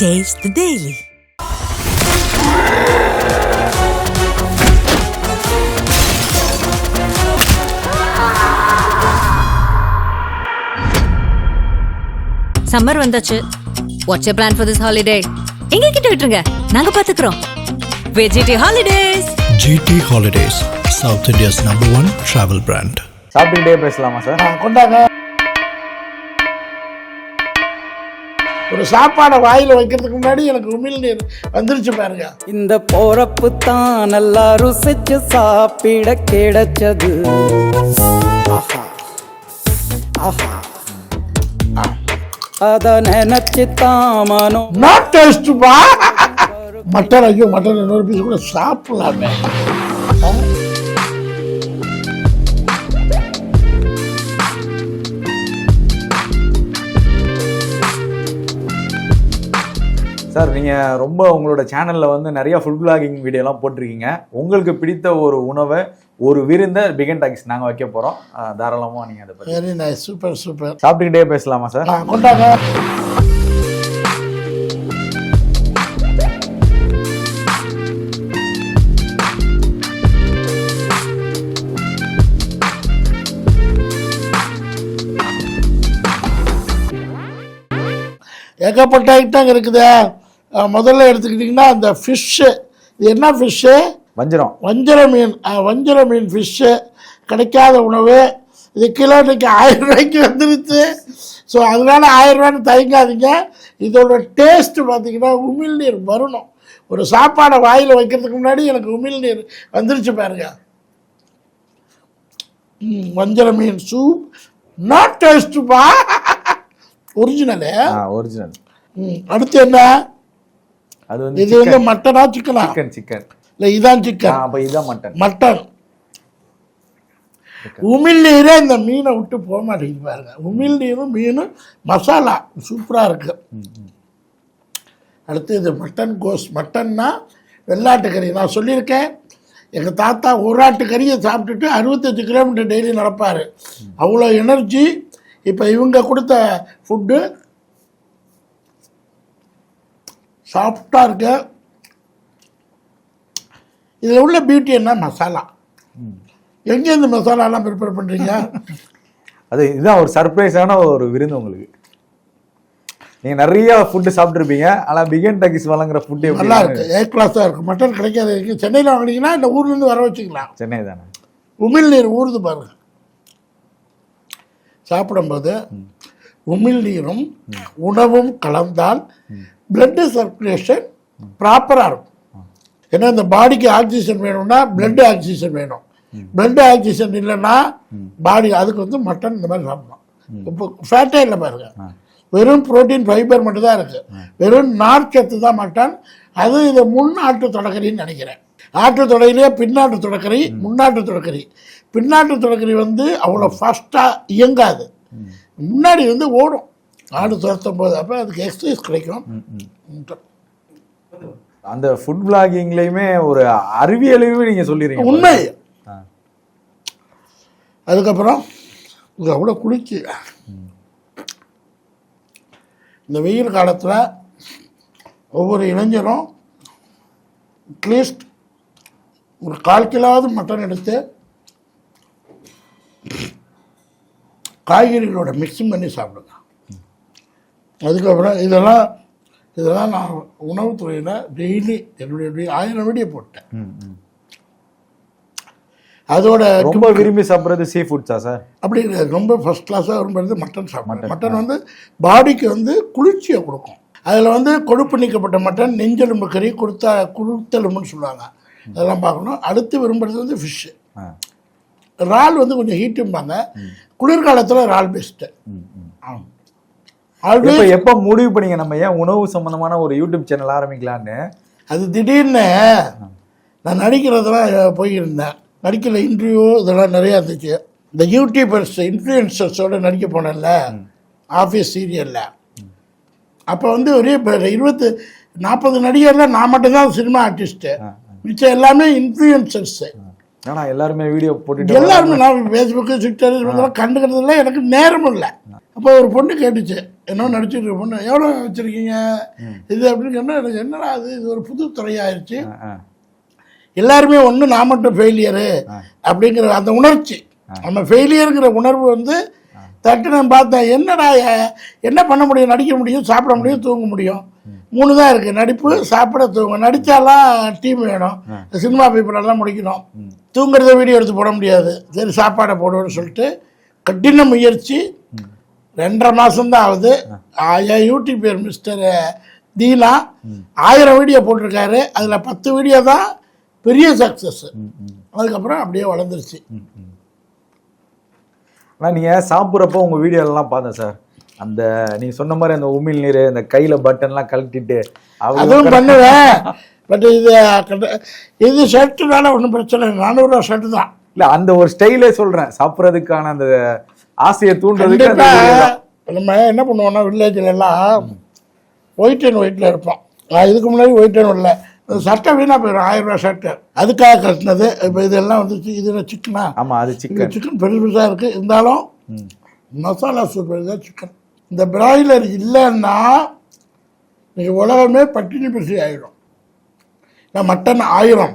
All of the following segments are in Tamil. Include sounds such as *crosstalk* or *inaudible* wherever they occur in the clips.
Taste the Daily. சம்மர் வந்தாச்சு. What's you plan for this holiday எங்க கிட்ட விட்டுருங்க. நாங்க பாத்துக்கிறோம். VGT holidays GT Holidays, South India's number one travel brand. சாப்பிட்டுக்கிட்டே பேசலாமா சார் கொண்டாங்க. ஒரு சாப்பாடை வாயில் வைக்கிறதுக்கு முன்னாடி எனக்கு உமிழ் நீர் வந்துருச்சு பாருங்க. இந்த போறப்பு தான் நல்லா ருசிச்சு சாப்பிட கிடைச்சது. ஆஹா. ஆஹா. அத நினைச்சு தான் மனம் நாட் டேஸ்ட் பா. மட்டன் ஐயோ மட்டன் இன்னொரு பீஸ் கூட சாப்பிடலாமே. சார் நீங்கள் ரொம்ப உங்களோட சேனலில் வந்து நிறைய ஃபுட் பிளாகிங் வீடியோலாம் போட்டிருக்கீங்க. உங்களுக்கு பிடித்த ஒரு உணவை ஒரு விருந்த பிகன் டாக்ஸ் நாங்கள் வைக்க போகிறோம் தாராளமாக நீங்கள் அதை பற்றி வெரி நைஸ் சூப்பர் சூப்பர் சாப்பிட்டுக்கிட்டே பேசலாமா சார்? கொண்டாங்க. ஏகப்பட்ட ஐட்டம் இருக்குது. முதல்ல எடுத்துக்கிட்டிங்கன்னா அந்த ஃபிஷ்ஷு இது என்ன ஃபிஷ்ஷு வஞ்சிரம். வஞ்சர மீன். வஞ்சர மீன் ஃபிஷ்ஷு கிடைக்காத உணவு. இது கிலோ இன்னைக்கு ஆயிரம் ரூபாய்க்கு வந்துருச்சு. ஸோ அதனால ஆயிரம் ரூபான்னு தயங்காதீங்க. இதோட டேஸ்ட்டு பார்த்தீங்கன்னா உமிழ்நீர் வரணும். ஒரு சாப்பாடை வாயில் வைக்கிறதுக்கு முன்னாடி எனக்கு உமிழ்நீர் வந்துருச்சு பாருங்க. வஞ்சர மீன் சூப் நாட் டேஸ்ட்டுப்பா ஒரிஜினலு ஒரிஜினல் அடுத்து என்ன? அது வந்து இது வந்து மட்டனா சிக்கனா சிக்கன் சிக்கன் இல்லை இதான் சிக்கன் அப்போ இதுதான் மட்டன். மட்டன் உமிழ்நீரே இந்த மீனை விட்டு போக மாட்டேங்குது பாருங்க. உமிழ்நீரும் மீனும் மசாலா. சூப்பராக இருக்கு. அடுத்து இது மட்டன் கோஸ். மட்டன்னா வெள்ளாட்டு கறி நான் சொல்லியிருக்கேன். எங்கள் தாத்தா ஒரு ஆட்டு கறியை சாப்பிட்டுட்டு அறுபத்தஞ்சு கிலோமீட்டர் டெய்லி நடப்பார். அவ்வளோ எனர்ஜி இப்போ இவங்க கொடுத்த ஃபுட்டு சாஃப்டாக இருக்கு. இதில் உள்ள பியூட்டி என்ன? மசாலா. எங்கே இந்த மசாலாலாம் ப்ரிப்பேர் பண்ணுறீங்க அது இதுதான் ஒரு சர்ப்ரைஸான ஒரு விருந்து உங்களுக்கு. நீங்கள் நிறைய ஃபுட்டு சாப்பிட்ருப்பீங்க ஆனால் பிகன் டாக்கிஸ் வழங்குற ஃபுட்டு நல்லா இருக்கு? ஏ கிளாஸாக இருக்கும் மட்டன் கிடைக்காத இருக்கு சென்னையில் வாங்கினீங்கன்னா இந்த ஊர்லேருந்து வர வச்சுக்கலாம். சென்னை தானே? உமிழ் நீர் ஊறுது பாருங்க. சாப்பிடும்போது உமிழ் நீரும் உணவும் கலந்தால் பிளட்டு சர்க்குலேஷன் ப்ராப்பராக இருக்கும் ஏன்னா இந்த பாடிக்கு ஆக்சிஜன் வேணும்னா பிளட் ஆக்சிஜன் வேணும். பிளட் ஆக்சிஜன் இல்லைன்னா பாடி அதுக்கு வந்து மட்டன் இந்த மாதிரி சாப்பிடணும் இப்போ ஃபேட்டே இல்லை பாருங்க. வெறும் புரோட்டீன் ஃபைபர் மட்டும் தான் இருக்கு. வெறும் நார்ச்சத்து தான் மட்டன் அது இது முன்னாட்டு தொடக்கறின்னு நினைக்கிறேன். ஆட்டு தொடையிலேயே பின்னாட்டு தொடக்கறி முன்னாட்டு தொடக்கறி பின்னாட்டு தொடக்கறி வந்து அவ்வளோ ஃபாஸ்ட்டாக இயங்காது. முன்னாடி வந்து ஓடும். ஆடு துரத்தும் போது அப்போ அதுக்கு எக்ஸசைஸ் கிடைக்கும். அந்த ஃபுட் பிளாகிங்லேயுமே ஒரு அறிவியலையுமே நீங்கள் சொல்லிடுறீங்க உண்மை. அதுக்கப்புறம் இது அவ்வளோ குளிர்ச்சி. இந்த வெயில் காலத்தில் ஒவ்வொரு இளைஞரும் அட்லீஸ்ட் ஒரு கால் கிலோவாவது மட்டன் எடுத்து காய்கறிகளோட மிக்ஸிங் பண்ணி சாப்பிடுங்க. அதுக்கப்புறம் இதெல்லாம் இதெல்லாம் நான் உணவுத்துறையில் டெய்லி என்னுடைய ஆயிரம் வீடியோ போட்டேன். அதோட ரொம்ப விரும்பி சாப்பிட்றது சீ ஃபுட்ஸா சார் அப்படி கிடையாது. ரொம்ப ஃபஸ்ட் கிளாஸாக விரும்புறது மட்டன் சாப்பிட்றேன் மட்டன் வந்து பாடிக்கு வந்து குளிர்ச்சியை கொடுக்கும். அதில் வந்து கொழுப்பு நீக்கப்பட்ட மட்டன் நெஞ்செலும்பு கறி கொடுத்தா குளுத்தெலும்புன்னு சொல்லுவாங்க. அதெல்லாம் பார்க்கணும். அடுத்து விரும்புறது வந்து ஃபிஷ்ஷு இறால் வந்து கொஞ்சம் ஹீட்டும்பாங்க குளிர்காலத்தில் இறால் பெஸ்ட்டு. ஆமாம் இப்போ எப்போ முடிவு பண்ணீங்க? நம்ம ஏன் உணவு சம்பந்தமான ஒரு யூடியூப் சேனல் ஆரம்பிக்கலான்னு அது திடீர்னு நான் நடிக்கிறதெல்லாம் போயிருந்தேன். நடிக்கிற இன்டர்வியூ இதெல்லாம் நிறையா இருந்துச்சு. இந்த யூடியூபர்ஸ் இன்ஃப்ளூயன்சர்ஸோட நடிக்க போனேன்ல ஆஃபீஸ் சீரியலில் அப்போ வந்து ஒரே இருபத்து நாற்பது நடிகரில் நான் மட்டும்தான் சினிமா ஆர்டிஸ்ட்டு மிச்சம் எல்லாமே இன்ஃப்ளூயன்சர்ஸு ஏன்னா எல்லாருமே வீடியோ போட்டுட்டு எல்லாருமே நான் ஃபேஸ்புக்கு ட்விட்டர் இதெல்லாம் கண்டுக்கிறதுல எனக்கு நேரம் இல்லை. அப்போ ஒரு பொண்ணு கேட்டுச்சு. என்ன நடிச்சிட்டு இருக்க பொண்ணு? எவ்வளோ வச்சுருக்கீங்க? இது அப்படின்னு சொன்னா எனக்கு என்னடா அது? இது ஒரு புது துறையாயிருச்சு. எல்லாருமே ஒன்று நான் மட்டும் ஃபெயிலியரு அப்படிங்கிற அந்த உணர்ச்சி. நம்ம ஃபெயிலியருங்கிற உணர்வு வந்து தட்டு நான் பார்த்தேன். என்னடா என்ன பண்ண முடியும்? நடிக்க முடியும்? சாப்பிட முடியும்? தூங்க முடியும்? மூணு தான் இருக்குது நடிப்பு சாப்பிட தூங்க. நடித்தாலாம் டீம் வேணும். சினிமா பீப்புளெல்லாம் முடிக்கணும். தூங்குறத வீடியோ எடுத்து போட முடியாது. சரி சாப்பாடை போடுவோம்னு சொல்லிட்டு கடின முயற்சி ரெண்டரை மாதம்தான் ஆகுது. என் யூடியூப் பேர் மிஸ்டர் தீனா ஆயிரம் வீடியோ போட்டிருக்காரு. அதில் பத்து வீடியோ தான் பெரிய சக்ஸஸ் அதுக்கப்புறம் அப்படியே வளர்ந்துருச்சு. ஆனா நீங்க சாப்பிட்றப்போ உங்க வீடியோ எல்லாம் பார்த்தேன் சார். அந்த நீங்க சொன்ன மாதிரி அந்த உமிழ் நீர் இந்த கையில பட்டன்லாம் கழட்டிட்டு அதுவும் பண்ணுவேன். *laughs* பட் இது இது ஷர்ட்டுனால ஒன்றும் பிரச்சனை இல்லை. நானூறுரூவா ஷர்ட்டு தான். இல்ல அந்த ஒரு ஸ்டைலே சொல்றேன். சாப்பிட்றதுக்கான அந்த ஆசையை தூண்டுறதுக்கு. நம்ம என்ன பண்ணுவோம்னா வில்லேஜில் எல்லாம் ஒயிட் அண்ட் ஒயிட்டில் இருப்போம். நான் இதுக்கு முன்னாடி ஒயிட் அண்ட் இல்லை சட்டை வீணாக போயிடும் ஆயிரம் ரூபா ஷர்ட்டு அதுக்காக கட்டினது. இப்போ இதெல்லாம் வந்து இது சிக்கனா ஆமா அது சிக்கன் சிக்கன் பெருசு பெருசாக இருக்குது இருந்தாலும் மசாலா சூப் தான் சிக்கன் இந்த பிராய்லர் இல்லைன்னா நீங்கள் உலகமே பட்டினி பசி ஆயிடும். மட்டன் ஆயிரம்.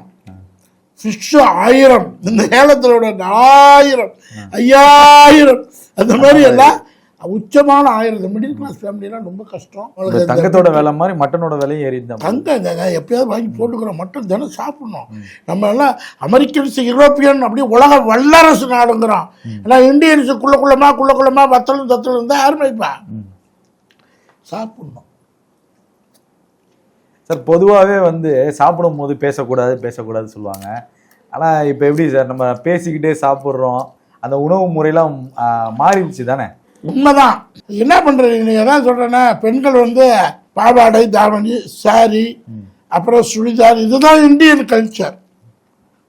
ஃபிஷ்ஷு ஆயிரம் இந்த ஏலத்திலோட ஆயிரம் ஐயாயிரம் அந்த மாதிரி எல்லாம் உச்சமான ஆயிரம். மிடில் கிளாஸ் ஃபேமிலிலாம் ரொம்ப கஷ்டம். தங்கத்தோட விலை மாதிரி மட்டனோட விலையும் தான் போகுது. தங்கம் எப்பயாவது வாங்கி போட்டுக்கிறோம். மட்டும் தினம் சாப்பிடணும். நம்ம எல்லாம் அமெரிக்கன்ஸ் யூரோப்பியன் அப்படியே உலக வல்லரசு நாடுங்கிறோம் ஏன்னா இந்தியன்ஸ் குள்ள குள்ளமா குள்ள குள்ளமா வத்தலும் தத்தலும் இருந்தால் யாருமைப்பா சாப்பிடணும். சார் பொதுவாகவே வந்து சாப்பிடும் போது பேசக்கூடாது பேசக்கூடாது சொல்லுவாங்க. ஆனா இப்போ எப்படி சார் நம்ம பேசிக்கிட்டே சாப்பிட்றோம் அந்த உணவு முறையெல்லாம் மாறிடுச்சு தானே? உண்மைதான். என்ன பண்றீங்க நீங்க தான் சொல்றேன்னா பெண்கள் வந்து பாவாடை தாவணி சாரி அப்புறம் சுடிதார் இதுதான் இந்தியன் கல்ச்சர்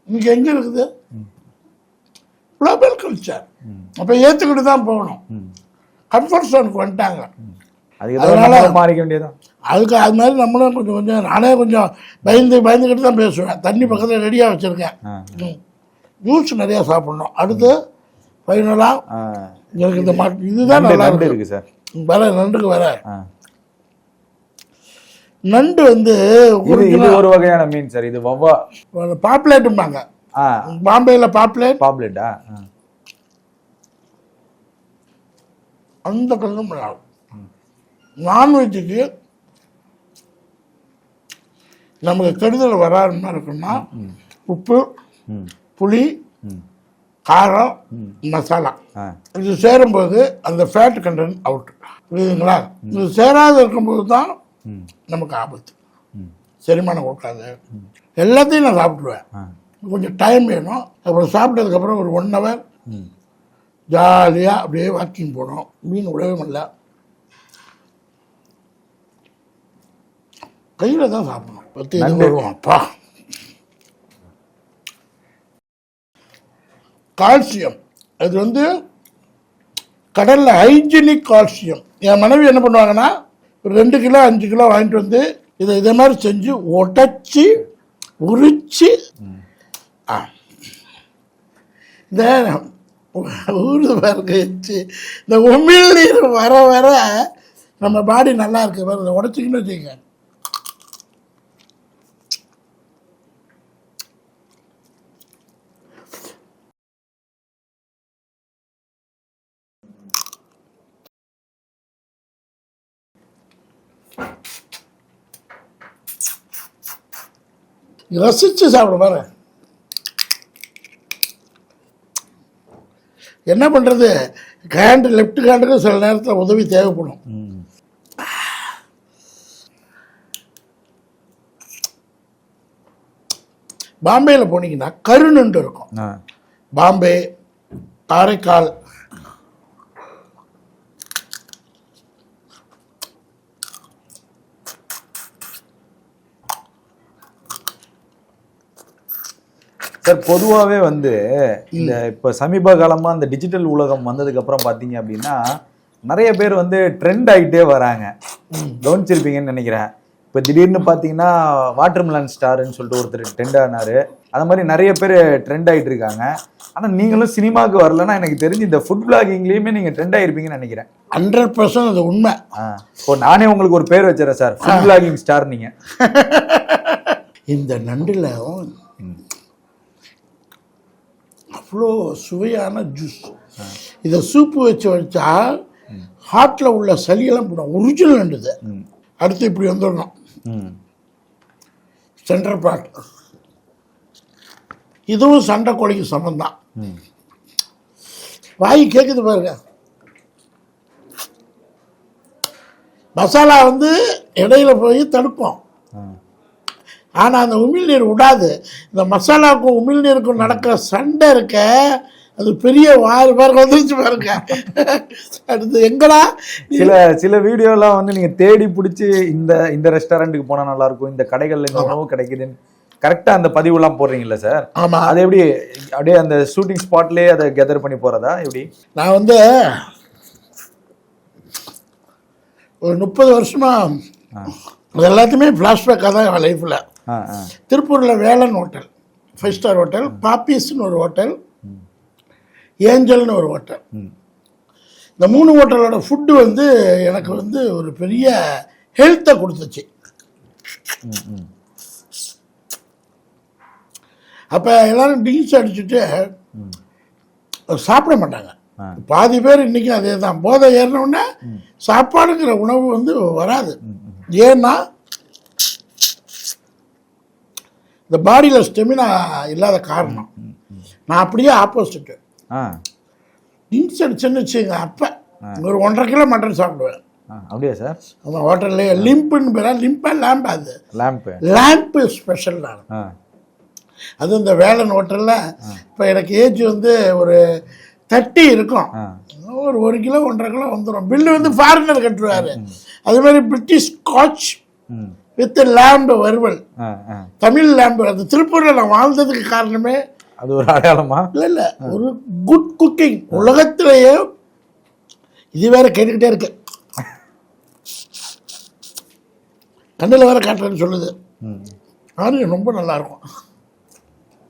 இங்க எங்க இருக்குது? குளோபல் கல்ச்சர் அப்ப ஏத்துக்கிட்டு தான் போகணும். கம்ஃபர்ட் ஜோனுக்கு வந்துட்டாங்க. அதனால- மாறிக்க வேண்டியதான் அதுக்கு அது மாதிரி நம்மளும் கொஞ்சம் கொஞ்சம் நானே கொஞ்சம் பயந்து பயந்துக்கிட்டு தான் பேசுவேன். தண்ணி பக்கத்தில் ரெடியாக வச்சுருக்கேன். ஜூஸ் நிறையா சாப்பிடணும். அடுத்து ஃபைனலாக. எனக்கு இந்த மா இதுதான் நல்லா இருக்கு. சார். வர நண்டுக்கு வர. நண்டு வந்து இது ஒரு வகையான மீன் சார். இது வவ்வா. பாப்புலேட்டும்பாங்க பாம்பேயில் பாப்புலேட் பாப்லெட்டா? அந்த கஷ்டம் நான்வெஜ்ஜுக்கு நமக்கு கெடுதல் வராதுன்னா இருக்குன்னா உப்பு புளி காரம் மசாலா. இது சேரும்போது அந்த ஃபேட் கண்டென்ட் அவுட் புரியுதுங்களா? இது சேராத இருக்கும்போது தான் நமக்கு ஆபத்து. செரிமானம் கொடுக்காது. எல்லாத்தையும் நான் சாப்பிட்ருவேன் கொஞ்சம் டைம் வேணும். அப்புறம் சாப்பிட்டதுக்கப்புறம் ஒரு ஒன் ஹவர் ஜாலியாக அப்படியே வாக்கிங் போகணும் மீன் விடவே முடியல. கையில் தான் சாப்பிடணும். இது வருவோம் அப்பா கால்சியம் அது வந்து கடலில் ஹைஜீனிக் கால்சியம் என் மனைவி என்ன பண்ணுவாங்கன்னா ஒரு ரெண்டு கிலோ அஞ்சு கிலோ வாங்கிட்டு வந்து இதை இதே மாதிரி செஞ்சு உடைச்சி உரிச்சு ஆ. இந்த ஊரு பாருங்க. இந்த உமிழ் நீர் வர வர நம்ம பாடி நல்லா இருக்கு. பாருங்க உடச்சிக்கின்னு வச்சுக்க ரசிச்சு சாப்பிட பாரு. என்ன பண்ணுறது ஹேண்டு லெஃப்ட் ஹேண்டுக்கு சில நேரத்தில் உதவி தேவைப்படும். பாம்பேயில் போனீங்கன்னா கருநண்டு இருக்கும். பாம்பே காரைக்கால் சார் பொதுவாகவே வந்து இந்த இப்போ சமீப காலமாக இந்த டிஜிட்டல் உலகம் வந்ததுக்கு அப்புறம் பார்த்தீங்க அப்படின்னா நிறைய பேர் வந்து ட்ரெண்ட் ஆகிட்டே வராங்க. கவனிச்சிருப்பீங்கன்னு நினைக்கிறேன். இப்போ திடீர்னு பார்த்தீங்கன்னா வாட்டர்மெலன் ஸ்டார்னு சொல்லிட்டு ஒருத்தர் ட்ரெண்ட் ஆனாரு. அது மாதிரி நிறைய பேர் ட்ரெண்ட் ஆயிட்டு இருக்காங்க. ஆனா நீங்களும் சினிமாவுக்கு வரலன்னா எனக்கு தெரிஞ்சு இந்த ஃபுட் பிளாகிங்லயுமே நீங்க ட்ரெண்ட் ஆயிருப்பீங்கன்னு நினைக்கிறேன். ஹண்ட்ரட் பர்சன்ட் அது உண்மை. ஆ. இப்போ நானே உங்களுக்கு ஒரு பேர் வச்சுறேன் சார். ஃபுட் பிளாகிங் ஸ்டார் நீங்க. *laughs* இந்த நண்டில் அவ்வளோ சுவையான ஜூஸ் இதை சூப்பு வச்சு வச்சா ஹார்ட்டில் உள்ள சளியெல்லாம் போடும். ஒரிஜினல் நண்டு இது அடுத்து இப்படி வந்துடணும். ம். சென்ட்ரல் பார்ட் இதுவும் சண்டை கோழிக்கு சமந்தான். வாய் கேட்குது பாருங்க. மசாலா வந்து இடையில போய் தடுக்கும் ஆ. ஆனால் அந்த உமிழ்நீர் விடாது இந்த மசாலாவுக்கும் உமிழ்நீருக்கும் நடக்கிற சண்டை இருக்க அது பெரிய வாறு பாருங்க வந்துருச்சு பாருங்க. அடுத்து எங்கடா? சில சில வீடியோலாம் வந்து நீங்க தேடி பிடிச்சி இந்த இந்த ரெஸ்டாரண்ட்டுக்கு போனா நல்லா இருக்கும் இந்த கடைகள்ல இந்த உணவு கிடைக்குதுன்னு கரெக்டா அந்த பதிவுலாம் போடுறீங்கல்ல சார்? ஆமா. அது எப்படி அப்படியே அந்த ஷூட்டிங் ஸ்பாட்லயே அதை கெதர் பண்ணி போறதா? எப்படி? நான் வந்து ஒரு முப்பது வருஷமா இது எல்லாத்தையுமே ஃப்ளாஷ்பேக்காக தான் என் லைஃப்பில் திருப்பூரில் Velan hotel five star hotel பாப்பீஸ்னு ஒரு ஹோட்டல் ஏஞ்சல்னு ஒரு ஹோட்டல். இந்த மூணு ஹோட்டலோட ஃபுட்டு வந்து எனக்கு வந்து ஒரு பெரிய ஹெல்த்தை கொடுத்துச்சு. அப்போ எல்லாரும் ட்ரிங்க்ஸ் அடிச்சுட்டு சாப்பிட மாட்டாங்க. பாதி பேர் இன்றைக்கும் அதே தான் போதை ஏறினோடனே சாப்பாடுங்கிற உணவு வந்து வராது. ஏன்னா இந்த பாடியில் ஸ்டெமினா இல்லாத காரணம். நான் அப்படியே ஆப்போசிட்டு ட்ரிங்க்ஸ் அடிச்சேன்னு வச்சுங்க அப்போ ஒரு ஒன்றரை கிலோ மட்டன் சாப்பிடுவேன். அப்படியா சார் அந்த ஹோட்டல்லே லிம்புன்னு பேரா லிம்பா லேம்ப் அது. லேம்ப்பு லேம்ப்பு ஸ்பெஷல் நான். அது இந்த வேலன் ஹோட்டலில் இப்போ எனக்கு ஏஜ் வந்து ஒரு தேர்ட்டி இருக்கும். ஒரு ஒரு கிலோ ஒன்றரை கிலோ வந்துடும் பில்லு வந்து ஃபாரினர் கட்டுருவாரு அது மாதிரி பிரிட்டிஷ் ஸ்காட்ச் வித் லேம்பு ஆ தமிழ் லேம்பு அது திருப்பூரில் நான் வாழ்ந்ததுக்கு காரணமே அது ஒரு அடையாளமா? இல்லை இல்லை. ஒரு குட் குக்கிங் உலகத்திலேயே இது வேற கேட்டுக்கிட்டே இருக்கு. கண்ணில் வேற காட்டுறேன்னு சொல்லுது. ஆரோக்கியம் ரொம்ப நல்லா இருக்கும்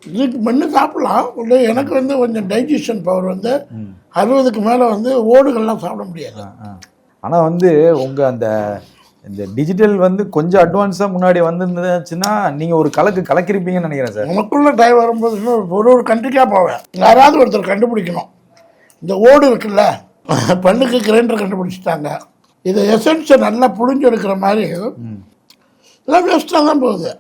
இதுக்கு முன்ன சாப்பிடலாம். இல்லை எனக்கு வந்து கொஞ்சம் டைஜஷன் பவர் வந்து அறுபதுக்கு மேலே வந்து ஓடுகள்லாம் சாப்பிட முடியாது. ஆ. ஆனா வந்து உங்க அந்த இந்த டிஜிட்டல் வந்து கொஞ்சம் அட்வான்ஸா முன்னாடி வந்திருந்துச்சுன்னா நீங்க ஒரு கலக்கு கலக்கிருப்பீங்கன்னு நினைக்கிறேன் சார். நமக்குள்ள டைம் வரும்போது இன்னும் ஒரு ஒரு கண்ட்ரிக்காக போவேன். யாராவது ஒருத்தர் கண்டுபிடிக்கணும். இந்த ஓடு இருக்குல்ல பண்ணுக்கு கிரைண்டர் கண்டுபிடிச்சிட்டாங்க. இதை எசன்ஸை நல்லா புழிஞ்சு எடுக்கிற மாதிரி. எல்லாம் வேஸ்ட்டாக தான் போகுது.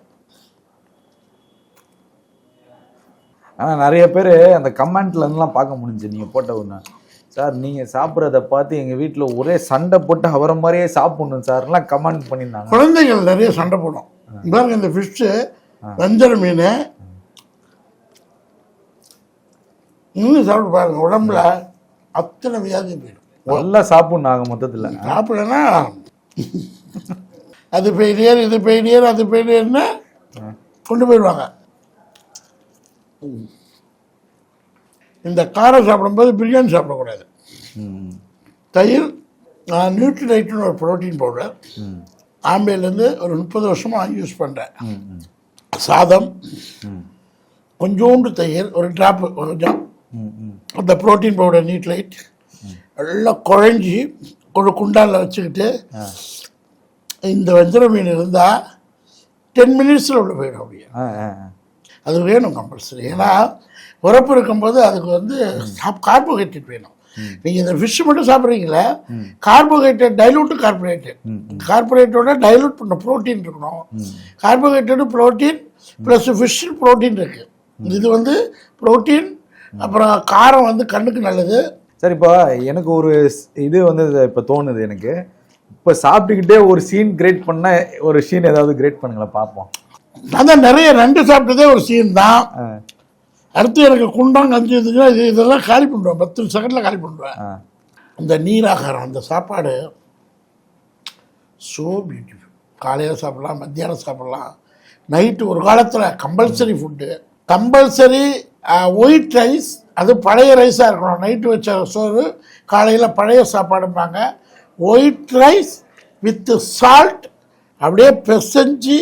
ஆனா நிறைய பேர் அந்த கமெண்ட்ல இருந்துலாம் பார்க்க முடிஞ்சு நீங்க போட்ட ஒன்று சார் நீங்க சாப்பிட்றத பார்த்து எங்க வீட்ல ஒரே சண்டை போட்டு அவரை மாதிரியே சாப்பிடணும் சார்லாம் கமெண்ட் பண்ணியிருந்தாங்க குழந்தைகள் நிறைய சண்டை போடும். பாருங்க இந்த ஃபிஷ்ஷு வஞ்சர மீன் இன்னும் சாப்பிட்டு பாருங்க உடம்புல அத்தனை வியாதி போயிடும். நல்லா சாப்பிடணும் ஆக மொத்தத்துல. சாப்பிடலன்னா அது பெயிலியர் இது பெயிலியர் அது பெயிலியர்னு கொண்டு போயிடுவாங்க. இந்த காரம் சாப்பிடும்போது பிரியாணி சாப்பிடக்கூடாது. தயிர் நான் நியூட்ரிலைட்னு ஒரு ப்ரோட்டீன் பவுடர். ஆம்பேலேருந்து ஒரு முப்பது வருஷமாக யூஸ் பண்ணுறேன் சாதம் கொஞ்சோண்டு தயிர் ஒரு ட்ராப்பு கொஞ்சம். அந்த ப்ரோட்டீன் பவுடர் நீட் லைட். எல்லாம் குழஞ்சி ஒரு குண்டானில் வச்சுக்கிட்டு இந்த வஞ்சர மீன் இருந்தால் டென் மினிட்ஸில் உள்ள போயிடும் அப்படியே. அது வேணும் கம்பல்சரி ஏன்னா உரப்பு இருக்கும்போது அதுக்கு வந்து கார்போஹைட்ரேட் வேணும். நீங்கள் இந்த ஃபிஷ் மட்டும் சாப்பிட்றீங்களே கார்போஹைட்ரேட் டைலூட்டு கார்போஹைட்ரேட் கார்போஹைட்ரேட்டோட டைலூட் பண்ண ப்ரோட்டீன் இருக்கணும். Carbohydrate protein plus fish protein இருக்குது இது வந்து ப்ரோட்டீன் அப்புறம் காரம் வந்து கண்ணுக்கு நல்லது. சரி இப்போ எனக்கு ஒரு இது வந்து இப்போ தோணுது எனக்கு. இப்போ சாப்பிட்டுக்கிட்டே ஒரு சீன் கிரியேட் பண்ண ஒரு சீன் ஏதாவது கிரியேட் பண்ணுங்களேன் பார்ப்போம். அதான் நிறைய நண்டு சாப்பிட்டதே ஒரு சீன் தான். அடுத்து எனக்கு கஞ்சி இருந்துச்சுன்னா இது இதெல்லாம் காலி பண்ணுவேன் பத்து செகண்டில் காலி பண்ணுவேன் ஆ. இந்த நீராகாரம் அந்த சாப்பாடு ஸோ பியூட்டிஃபுல் காலையில் சாப்பிடலாம் மத்தியானம் சாப்பிடலாம். நைட்டு ஒரு காலத்தில் compulsory food compulsory white rice அது பழைய ரைஸாக இருக்கணும். நைட்டு வச்ச சோறு காலையில் பழைய சாப்பாடும்பாங்க. ஒயிட் ரைஸ் வித்து சால்ட் அப்படியே பிசைஞ்சு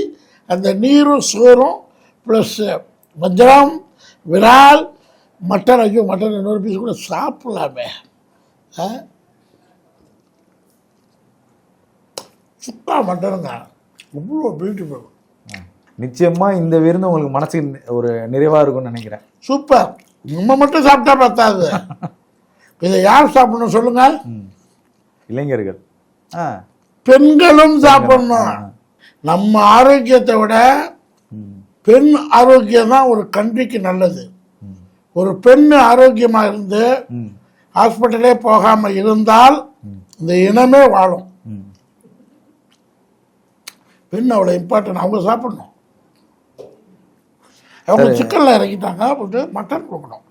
அந்த நீரும் சோறும் ப்ளஸ் வஞ்சரம் விரால் மட்டன் ஐயோ மட்டன் இன்னொரு பீஸ் கூட சாப்பிடலாமே? சுத்தா மட்டனுங்க. இவ்வளோ பியூட்டிஃபுல் நிச்சயமா இந்த விருந்து உங்களுக்கு மனசுக்கு ஒரு நிறைவா இருக்கும்னு நினைக்கிறேன். சூப்பர். நம்ம மட்டும் சாப்பிட்டா பத்தாது. *laughs* இதை யார் சாப்பிடணும் சொல்லுங்க? இளைஞர்கள். பெண்களும் சாப்பிடணும். நம்ம ஆரோக்கியத்தை விட பெண் ஆரோக்கியம் தான் ஒரு கண்ட்ரிக்கு நல்லது. ஒரு பெண் ஆரோக்கியமா இருந்து ஹாஸ்பிட்டலே போகாம இருந்தால் இந்த இனமே வாழும். பெண் அவ்வளோ இம்பார்ட்டன்ட் அவங்க சாப்பிடணும். அவங்க சிக்கனில் இறக்கிட்டாங்க அப்படின்ட்டு மட்டன் கொடுக்கணும்.